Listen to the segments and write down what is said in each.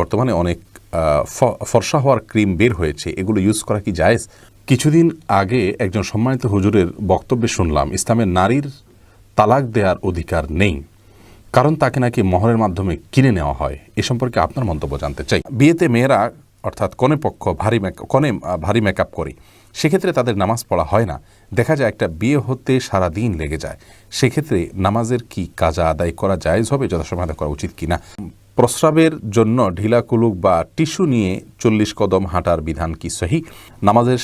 বর্তমানে অনেক ফর্সা হওয়ার ক্রিম বের হয়েছে। এগুলো ইউজ করা কি জায়েজ? কিছুদিন আগে একজন সম্মানিত হুজুরের বক্তব্যে শুনলাম, ইসলামের নারীর তালাক দেওয়ার অধিকার নেই, কারণ তাকে নাকি মহরের মাধ্যমে কিনে নেওয়া হয়। এ সম্পর্কে আপনার মন্তব্য জানতে চাই। বিয়েতে মেয়েরা, অর্থাৎ কনে পক্ষ ভারী কনে ভারী মেকআপ করে, সেক্ষেত্রে তাদের নামাজ পড়া হয় না। দেখা যায় একটা বিয়ে হতে সারা দিন লেগে যায়। সেক্ষেত্রে নামাজের কি কাজা আদায় করা জায়েজ হবে, যথাসময় করা উচিত কিনা? প্রস্রাবের জন্য ঢিলা কুলুক বা টিস্যু নিয়ে চল্লিশ কদম হাঁটার বিধান কি সহি? নামাজের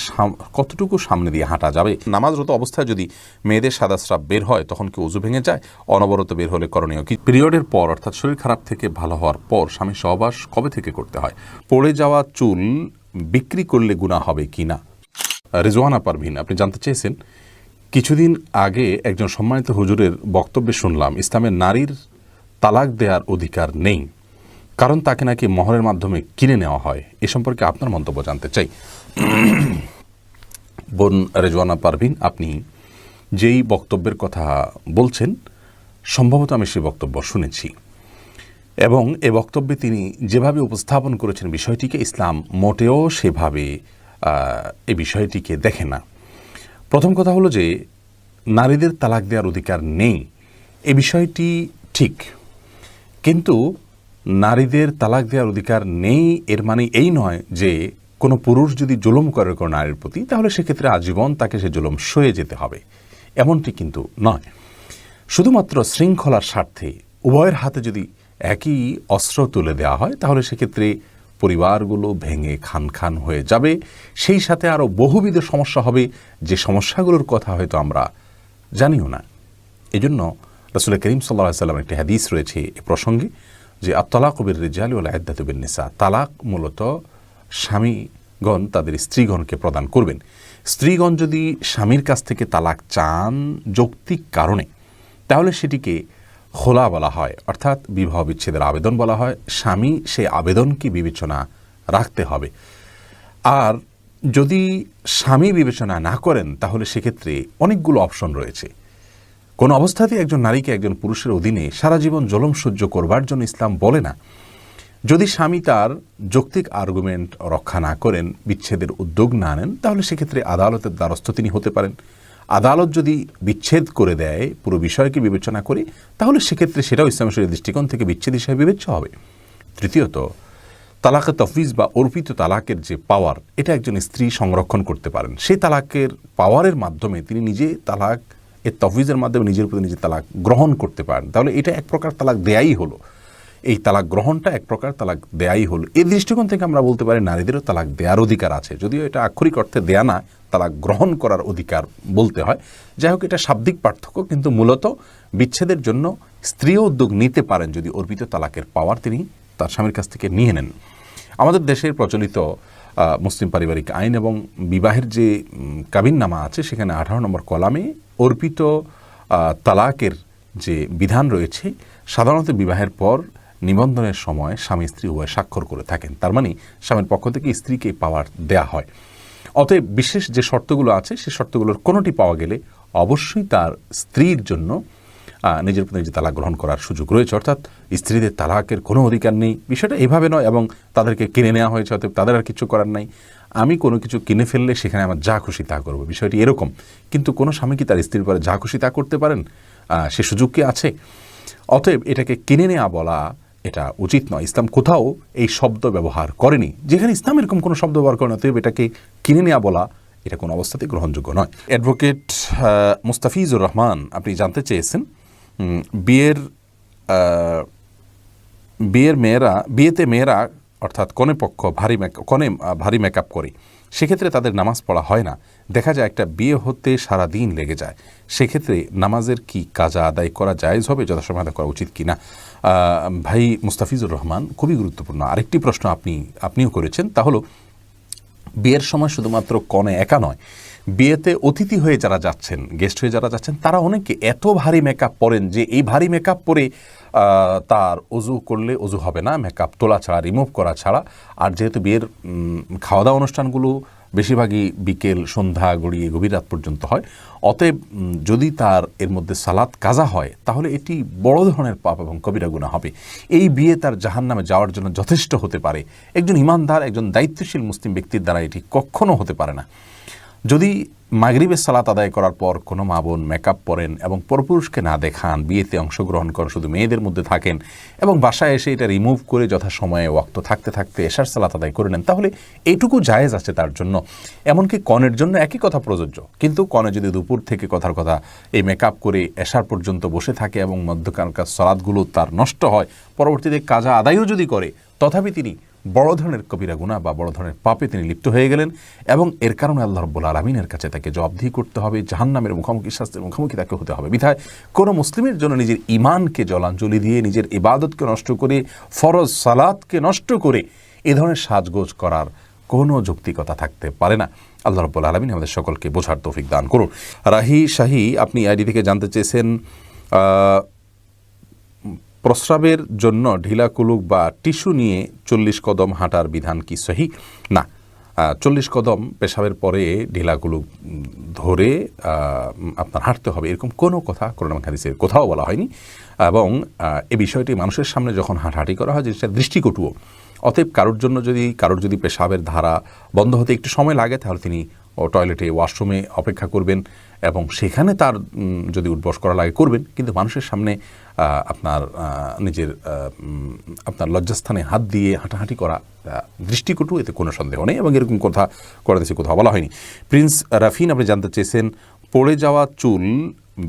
কতটুকু সামনে দিয়ে হাঁটা যাবে? নামাজরত অবস্থায় যদি মেয়েদের সাদা স্রাব বের হয়, তখন কি উজু ভেঙে যায়? অনবরত বের হলে করণীয় কি? পিরিয়ডের পর, অর্থাৎ শরীর খারাপ থেকে ভালো হওয়ার পর, স্বামী সহবাস কবে থেকে করতে হয়? পড়ে যাওয়া চুল বিক্রি করলে গুণা হবে কি না? রেজওয়ানা পারভিন আপনি জানতে চেয়েছেন? কিছুদিন আগে একজন সম্মানিত হুজুরের বক্তব্যে শুনলাম, ইসলামের নারীর তালাক দেওয়ার অধিকার নেই। কারণ তাকে নাকি মহরের মাধ্যমে কিনে নেওয়া হয়। এ সম্পর্কে আপনার মন্তব্য জানতে চাই। বোন রেজওয়ানা পারভিন, আপনি যেই বক্তব্যের কথা বলছেন, সম্ভবত আমি সেই বক্তব্য শুনেছি। এবং এ বক্তব্যে তিনি যেভাবে উপস্থাপন করেছেন বিষয়টিকে, ইসলাম মোটেও সেভাবে এই বিষয়টিকে দেখে না। প্রথম কথা হলো যে, নারীদের তালাক দেওয়ার অধিকার নেই। এ বিষয়টি ঠিক। কিন্তু নারীদের তালাক দেওয়ার অধিকার নেই, এর মানে এই নয় যে কোনো পুরুষ যদি জুলুম করে কোনো নারীর প্রতি, তাহলে সেক্ষেত্রে আজীবন তাকে সে জুলুম সয়ে যেতে হবে। এমনটি কিন্তু নয়। শুধুমাত্র শৃঙ্খলার স্বার্থে উভয়ের হাতে যদি একই অস্ত্র তুলে দেওয়া হয়, তাহলে সেক্ষেত্রে পরিবারগুলো ভেঙে খান খান হয়ে যাবে। সেই সাথে আরও বহুবিধ সমস্যা হবে, যে সমস্যাগুলোর কথা হয়তো আমরা জানিও না। এজন্য রসুল করিম সাল্লা সাল্লাম একটি হাদিস রয়েছে এ প্রসঙ্গে। যে আত্তালাক কবির রেজালি ওলা আয়দাতবিন নিসা তালাক মূলত স্বামীগণ তাদের স্ত্রীগণকে প্রদান করবেন। স্ত্রীগণ যদি স্বামীর কাছ থেকে তালাক চান যৌক্তিক কারণে, তাহলে সেটিকে খোলা বলা হয়, অর্থাৎ বিবাহ বিচ্ছেদের আবেদন বলা হয়। স্বামী সেই আবেদনকে বিবেচনা রাখতে হবে। আর যদি স্বামী বিবেচনা না করেন, তাহলে সেক্ষেত্রে অনেকগুলো অপশন রয়েছে। কোন অবস্থাতে একজন নারীকে একজন পুরুষের অধীনে সারা জীবন জলম সহ্য করবার জন্য ইসলাম বলে না। যদি স্বামী তার যৌক্তিক আর্গুমেন্ট রক্ষা না করেন, বিচ্ছেদের উদ্যোগ না নেন, তাহলে সেক্ষেত্রে আদালতের দ্বারস্থ তিনি হতে পারেন। আদালত যদি বিচ্ছেদ করে দেয়, পুরো বিষয়কে বিবেচনা করে, তাহলে সেক্ষেত্রে সেটাও ইসলামের শরীরের দৃষ্টিকোণ থেকে বিচ্ছেদ হিসেবে বিবেচ্য হবে। তৃতীয়ত, তালাকে তফিজ বা অর্পিত তালাকের যে পাওয়ার এটা একজন স্ত্রী সংরক্ষণ করতে পারেন। সেই তালাকের পাওয়ারের মাধ্যমে তিনি নিজে তালাক এর তফিজের মাধ্যমে নিজের প্রতি নিজে তালাক গ্রহণ করতে পারেন। তাহলে এটা এক প্রকার তালাক দেয়াই হলো। এই তালাক গ্রহণটা এক প্রকার তালাক দেয়াই হলো। এই দৃষ্টিকোণ থেকে আমরা বলতে পারি, নারীদেরও তালাক দেওয়ার অধিকার আছে। যদিও এটা আক্ষরিক অর্থে দেয়া না, তালাক গ্রহণ করার অধিকার বলতে হয়। যাই হোক, এটা শাব্দিক পার্থক্য, কিন্তু মূলত বিচ্ছেদের জন্য স্ত্রী উদ্যোগ নিতে পারেন যদি অর্পিত তালাকের পাওয়ার তিনি তার স্বামীর কাছ থেকে নিয়ে নেন। আমাদের দেশের প্রচলিত মুসলিম পারিবারিক আইন এবং বিবাহের যে কাবিননামা আছে, সেখানে আঠারো নম্বর কলামে অর্পিত তালাকের যে বিধান রয়েছে, সাধারণত বিবাহের পর নিবন্ধনের সময় স্বামী স্ত্রী উভয় স্বাক্ষর করে থাকেন। তার মানে স্বামীর পক্ষ থেকে স্ত্রীকে পাওয়ার দেয়া হয়। অতএব বিশেষ যে শর্তগুলো আছে, সে শর্তগুলোর কোনোটি পাওয়া গেলে অবশ্যই তার স্ত্রীর জন্য নিজের প্রতি নিজে তালাক গ্রহণ করার সুযোগ রয়েছে। অর্থাৎ স্ত্রীদের তালাকের কোনো অধিকার নেই। বিষয়টা এভাবে নয় এবং তাদেরকে কিনে নেওয়া হয়েছে, অতএব তাদের আর কিছু করার নাই। আমি কোনো কিছু কিনে ফেললে সেখানে আমার যা খুশি তা করব। বিষয়টি এরকম। কিন্তু কোনো স্বামী কি তার স্ত্রীর পরে যা খুশি তা করতে পারেন? সে সুযোগ কি আছে? অতএব এটাকে কিনে নেওয়া বলা এটা উচিত নয়। ইসলাম কোথাও এই শব্দ ব্যবহার করেনি। যেখানে ইসলাম এরকম কোনো শব্দ ব্যবহার করে না অতএব এটাকে কিনে নেওয়া বলা এটা কোনো অবস্থাতেই গ্রহণযোগ্য নয়। অ্যাডভোকেট মুস্তাফিজুর রহমান, আপনি জানতে চেয়েছেন বিয়ের বিয়ের মেয়েরা বিয়েতে মেয়েরা অর্থাৎ কনে পক্ষ ভারী মেক কনে ভারী মেকআপ করে সেক্ষেত্রে তাদের নামাজ পড়া হয় না। দেখা যায় একটা বিয়ে হতে সারা দিন লেগে যায়। সেক্ষেত্রে নামাজের কি কাজা আদায় করা জায়েজ হবে যথাসময় আদায় করা উচিত কিনা? আহ, ভাই মুস্তাফিজুর রহমান খুবই গুরুত্বপূর্ণ আরেকটি প্রশ্ন আপনি আপনিও করেছেন। তা হলো বিয়ের সময় শুধুমাত্র কনে একা নয় বিয়েতে অতিথি হয়ে যারা যাচ্ছেন গেস্ট হয়ে যারা যাচ্ছেন, তারা অনেকে এত ভারী মেকআপ পরেন যে এই ভারী মেকআপ পরে তার অজু করলে অজু হবে না মেকআপ তোলা ছাড়া রিমুভ করা ছাড়া। আর যেহেতু বিয়ের খাওয়া দাওয়া অনুষ্ঠানগুলো বেশিরভাগই বিকেল, সন্ধ্যা, গড়িয়ে গভীর রাত পর্যন্ত হয়, অতএব যদি তার এর মধ্যে সালাত কাজা হয়, তাহলে এটি বড় ধরনের পাপ এবং কবিরা গুণা হবে। এই বিয়ে তার জাহান নামে যাওয়ার জন্য যথেষ্ট হতে পারে। একজন ইমানদার, একজন দায়িত্বশীল মুসলিম ব্যক্তির দ্বারা এটি কখনো হতে পারে না। যদি মাগরিবের সালাত আদায় করার পর কোনো মা বোন মেকআপ পরেন এবং পরপুরুষকে না দেখান, বিয়েতে অংশগ্রহণ করেন, শুধু মেয়েদের মধ্যে থাকেন এবং বাসায় এসে এটা রিমুভ করে যথাসময়ে ওয়াক্ত থাকতে থাকতে এশার সালাত আদায় করে নেন, তাহলে এইটুকু জায়েজ আছে তার জন্য। এমনকি কনের জন্য একই কথা প্রযোজ্য। কিন্তু কনে যদি দুপুর থেকে কথার কথা এই মেকআপ করে এশার পর্যন্ত বসে থাকে এবং মধ্যকানকার সালাদগুলো তার নষ্ট হয়, পরবর্তীতে কাজা আদায়ও যদি করে, তথাপি তিনি বড় ধরনের কবিরা গুণা বা বড় ধরনের পাপে তিনি লিপ্ত হয়ে গেলেন এবং এর কারণে আল্লাহ রব্বুল আলমিনের কাছে তাকে জবাবদিহি করতে হবে, জাহান্নামের মুখোমুখি শাস্তির মুখোমুখি তাকে হতে হবে। বিধায় কোনো মুসলিমের জন্য নিজের ইমানকে জলাঞ্জলি দিয়ে, নিজের ইবাদতকে নষ্ট করে, ফরজ সালাদকে নষ্ট করে এ ধরনের সাজগোজ করার কোনো যৌক্তিকতা থাকতে পারে না। আল্লাহ রব্বুল আলমিন আমাদের সকলকে বোঝার তৌফিক দান করুন। রাহি শাহি, আপনি আইডি থেকে জানতে চেয়েছেন প্রস্রাবের জন্য ঢিলা কুলুক বা টিস্যু নিয়ে চল্লিশ কদম হাঁটার বিধান কি সহি? না। চল্লিশ কদম পেশাবের পরে ঢিলা কুলুক ধরে আপনার হাঁটতে হবে। এরকম কোনো কথা করোনা হাদিসের কোথাও বলা হয়নি। এবং এ বিষয়টি মানুষের সামনে যখন হাঁটাহাঁটি করা হয় জিনিসটা দৃষ্টিকটুও। অতএব কারোর জন্য যদি, কারোর যদি পেশাবের ধারা বন্ধ হতে একটু সময় লাগে, তাহলে তিনি ও টয়লেটে ওয়াশরুমে অপেক্ষা করবেন এবং সেখানে তার যদি উদ্বস করা লাগে করবেন, কিন্তু মানুষের সামনে আপনার নিজের আপনার লজ্জাস্থানে হাত দিয়ে হাঁটাহাঁটি করা দৃষ্টিকটু, এতে কোনো সন্দেহ নেই এবং এরকম কথা করে দেশে কোথাও বলা হয়নি। প্রিন্স রাফিন আপনি জানতে চেয়েছেন, পড়ে যাওয়া চুল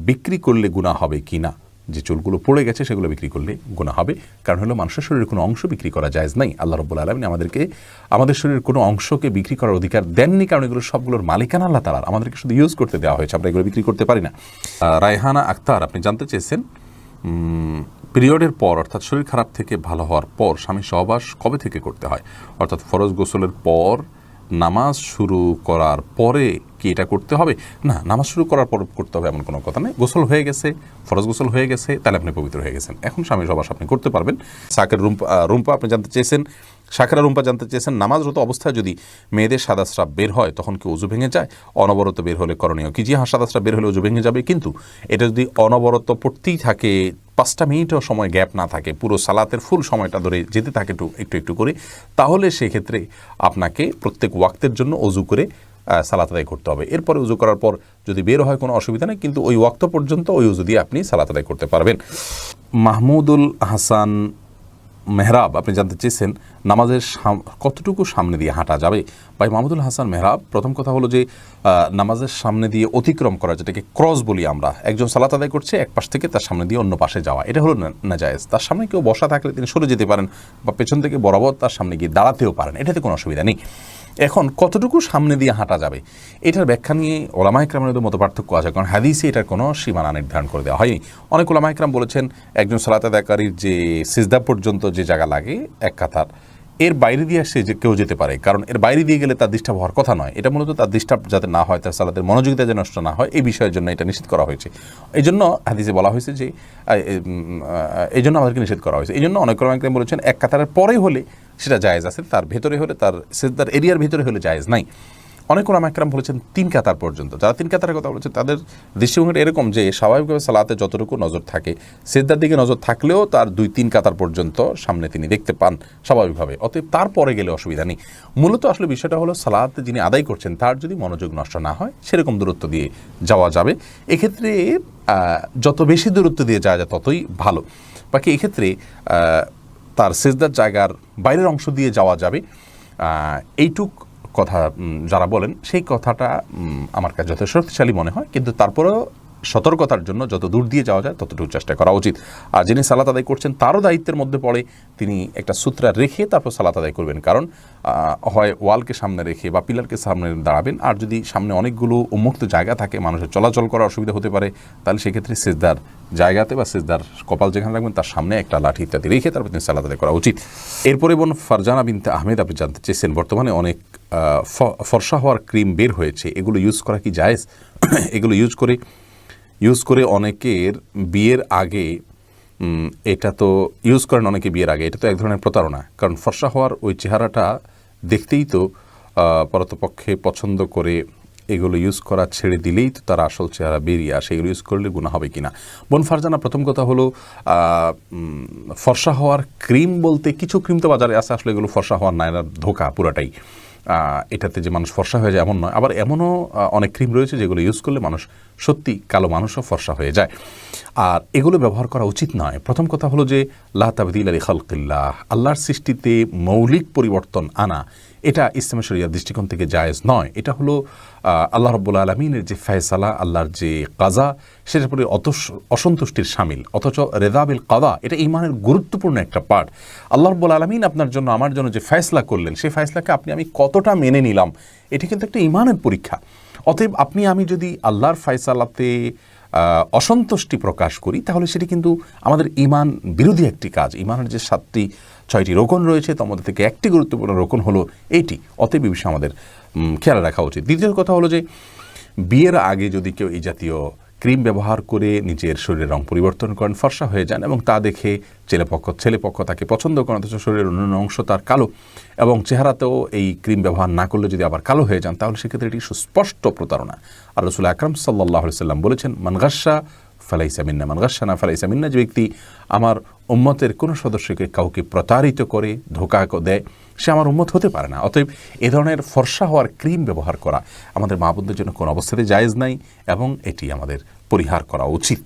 বিক্রি করলে গুণা হবে কি না যে চুলগুলো পড়ে গেছে সেগুলো বিক্রি করলে গুণা হবে। কারণ হলো মানুষের শরীরের কোনো অংশ বিক্রি করা যায় নাই। আল্লাহ রব্বুল আলমিন আমাদেরকে, আমাদের শরীরের কোনো অংশকে বিক্রি করার অধিকার দেননি কারণ এগুলো সবগুলোর মালিকানা আল্লাহ তালার আমাদেরকে শুধু ইউজ করতে দেওয়া হয়েছে, আমরা এগুলো বিক্রি করতে পারি না। রায়হানা আক্তার, আপনি জানতে চেয়েছেন পিরিয়ডের পর, অর্থাৎ শরীর খারাপ থেকে ভালো হওয়ার পর, স্বামী সহবাস কবে থেকে করতে হয়? অর্থাৎ ফরজ গোসলের পর নামাজ শুরু করার পরে কি এটা করতে হবে? না, নামাজ শুরু করার পর করতে হবে এমন কোনো কথা নেই। গোসল হয়ে গেছে, ফরজ গোসল হয়ে গেছে, তাহলে আপনি পবিত্র হয়ে গেছেন। এখন স্বামী সবাস আপনি করতে পারবেন। সাকের রুম্পা রুম্পা আপনি জানতে চেয়েছেন সাকেরা রুম্পা জানতে চেয়েছেন, নামাজরত অবস্থায় যদি মেয়েদের সাদা স্রাব বের হয়, তখন কি উজু ভেঙে যায়? অনবরত বের হলে করণীয় কি? জি হ্যাঁ সাদা স্রাব বের হলে উজু ভেঙে যাবে, কিন্তু এটা যদি অনবরত পড়তেই থাকে, পাঁচটা মিনিটও সময় গ্যাপ না থাকে, পুরো সালাতের ফুল সময়টা ধরে যেতে থাকে একটু একটু একটু করে, তাহলে সেক্ষেত্রে আপনাকে প্রত্যেক ওয়াক্তের জন্য অজু করে সালাত আদায় করতে হবে। এরপরে উজু করার পর যদি বের হয় কোনো অসুবিধা নেই, কিন্তু ওই ওয়াক্ত পর্যন্ত ওই উজু দিয়ে আপনি সালাত আদায় করতে পারবেন। মাহমুদুল হাসান মেহরাব, আপনি জানতে চেয়েছেন নামাজের কতটুকু সামনে দিয়ে হাঁটা যাবে? ভাই, মাহমুদুল হাসান মেহরাব, প্রথম কথা হলো যে নামাজের সামনে দিয়ে অতিক্রম করা, যেটাকে ক্রস বলি আমরা, একজন সালাত আদায় করছে, এক পাশ থেকে তার সামনে দিয়ে অন্য পাশে যাওয়া, এটা হলো নাজায়েজ। তার সামনে কেউ বসা থাকলে তিনি সরে যেতে পারেন বা পেছন থেকে বরাবর তার সামনে গিয়ে দাঁড়াতেও পারেন, এটাতে কোনো অসুবিধা নেই। এখন কতটুকু সামনে দিয়ে হাঁটা যাবে? এটার ব্যাখ্যা নিয়ে ওলামা ইকরামের মতো পার্থক্য আছে, কারণ হাদিসে এটার কোনো সীমানা নির্ধারণ করে দেওয়া হয়নি। অনেক ওলামা ইকরাম বলেছেন, একজন সালাত আদায়কারীর যে সিজদা পর্যন্ত যে জায়গা লাগে, এক কাতার, এর বাইরে দিয়ে সে যে কেউ যেতে পারে। কারণ এর বাইরে দিয়ে গেলে তার ডিস্টার্ব হওয়ার কথা নয়। এটা মূলত তার ডিস্টার্ব যাতে না হয়, তার সালাতের মনোযোগিতা যেন নষ্ট না হয়, এই বিষয়ের জন্য এটা নিষেধ করা হয়েছে। এই জন্য হাদিসে বলা হয়েছে যে এই জন্য আমাদেরকে নিষেধ করা হয়েছে। এই জন্য অনেক বলেছেন, এক কাতারের পরে হলে সেটা জায়েজ আছে, তার ভেতরে হলে তার সেজদার এরিয়ার ভেতরে হলে জায়েজ নাই। অনেক ওলামা একরাম বলেছেন তিন কাতার পর্যন্ত। যারা তিন কাতারের কথা বলেছেন তাদের দৃষ্টিভঙ্গিটা এরকম যে, স্বাভাবিকভাবে সালাতে যতটুকু নজর থাকে, সেজদার দিকে নজর থাকলেও তার দুই তিন কাতার পর্যন্ত সামনে তিনি দেখতে পান স্বাভাবিকভাবে। অতএব তারপরে গেলে অসুবিধা নেই। মূলত আসলে বিষয়টা হলো, সালাতে যিনি আদায় করছেন, তার যদি মনোযোগ নষ্ট না হয়, সেরকম দূরত্ব দিয়ে যাওয়া যাবে। এক্ষেত্রে যত বেশি দূরত্ব দিয়ে যাওয়া যায়, ততই ভালো। বাকি এক্ষেত্রে তার সেজদার জায়গার বাইরের অংশ দিয়ে যাওয়া যাবে। এইটুক কথা যারা বলেন, সেই কথাটা আমার কাছে যথেষ্ট শক্তিশালী মনে হয়। কিন্তু তারপরেও সতর্কতার জন্য যত দূর দিয়ে যাওয়া যায় ততটুকু চেষ্টা করা উচিত। আর যিনি সালাত আদায় করছেন, তারও দায়িত্বের মধ্যে পড়ে তিনি একটা সূত্রা রেখে তারপর সালাত আদায় করবেন। কারণ হয় ওয়ালকে সামনে রেখে বা পিলারকে সামনে দাঁড়াবেন, আর যদি সামনে অনেকগুলো উন্মুক্ত জায়গা থাকে, মানুষের চলাচল করার অসুবিধা হতে পারে, তাহলে সেক্ষেত্রে সেজদার জায়গাতে বা সেজদার কপাল যেখানে রাখবেন, তার সামনে একটা লাঠি ইত্যাদি রেখে তারপর তিনি সালাত আদায় করা উচিত। এরপরে বোন ফারজানা বিনতে আহমেদ, আপনি জানতে চেয়েছেন, বর্তমানে অনেক ফর্সা হওয়ার ক্রিম বের হয়েছে। এগুলো ইউজ করা কি জায়েজ? এগুলো ইউজ করে ইউজ করে অনেকের বিয়ের আগে এটা তো ইউজ করেন অনেকে বিয়ের আগে, এটা তো এক ধরনের প্রতারণা। কারণ ফর্সা হওয়ার ওই চেহারাটা দেখতেই তো পরতপক্ষে পছন্দ করে এগুলো ইউজ করা ছেড়ে দিলেই তো তার আসল চেহারা বেরিয়ে আসে, এগুলো ইউজ করলে গুণা হবে কিনা। বোন ফারজানা, প্রথম কথা হলো ফর্সা হওয়ার ক্রিম বলতে কিছু ক্রিম তো বাজারে আছে, আসলে এগুলো ফর্সা হওয়ার না ধোকা পুরাটাই। এটাতে যে মানুষ ফর্সা হয়ে যায় এমন নয়। আবার এমনও অনেক ক্রিম রয়েছে যেগুলো ইউজ করলে মানুষ সত্যি কালো মানুষও ফর্সা হয়ে যায়। আর এগুলো ব্যবহার করা উচিত নয়। প্রথম কথা হলো যে লাহ তাবিদিল আলী খালকিল্লাহ, আল্লাহর সৃষ্টিতে মৌলিক পরিবর্তন আনা এটা ইসলামের শরিয়ার দৃষ্টিকোণ থেকে জায়েজ নয়। এটা হলো আল্লাহ রব্বুল আলমিনের যে ফয়সালা, আল্লাহর যে কাজা, সেটার প্রতি অত অসন্তুষ্টির সামিল। অথচ রেদাবিল কাদা, এটা ইমানের গুরুত্বপূর্ণ একটা পার্ট আল্লাহ রব্বুল আলমিন আপনার জন্য, আমার জন্য যে ফয়সলা করলেন, সেই ফয়সলাকে আপনি, আমি কতটা মেনে নিলাম, এটি কিন্তু একটা ইমানের পরীক্ষা। অতএব আপনি, আমি যদি আল্লাহর ফয়সালাতে অসন্তুষ্টি প্রকাশ করি, তাহলে সেটি কিন্তু আমাদের ইমান বিরোধী একটি কাজ। ইমানের যে সাতটি, ছয়টি রোকন রয়েছে, তার মধ্যে থেকে একটি গুরুত্বপূর্ণ রোকন হলো এইটি। অতএব বিষয়ে আমাদের খেয়াল রাখা উচিত। দ্বিতীয় কথা হলো যে, বিয়ের আগে যদি কেউ এই জাতীয় ক্রিম ব্যবহার করে নিজের শরীরের রং পরিবর্তন করেন, ফর্সা হয়ে যান এবং তা দেখে ছেলেপক্ষ ছেলেপক্ষ তাকে পছন্দ করেন, অথচ শরীরের অন্যান্য অংশ তার কালো এবং চেহারাতেও এই ক্রিম ব্যবহার না করলে যদি আবার কালো হয়ে যান, তাহলে সেক্ষেত্রে এটি সুস্পষ্ট প্রতারণা। আর রসুল আকরম সাল্লাহ সাল্লাম বলেছেন মানগাসা ফালাইসা মিন্না মানগাসা না ফালাইসা মিন্না যে ব্যক্তি আমার উম্মতের কোনো সদস্যকে কাউকে প্রতারিত করে, ধোকা দেয়, সে আমার উম্মত হতে পারে না। অতএব এ ধরনের ফর্সা হওয়ার ক্রিম ব্যবহার করা আমাদের মা বোনদের জন্য কোনো অবস্থাতে জায়েজ নাই এবং এটি আমাদের পরিহার করা উচিত।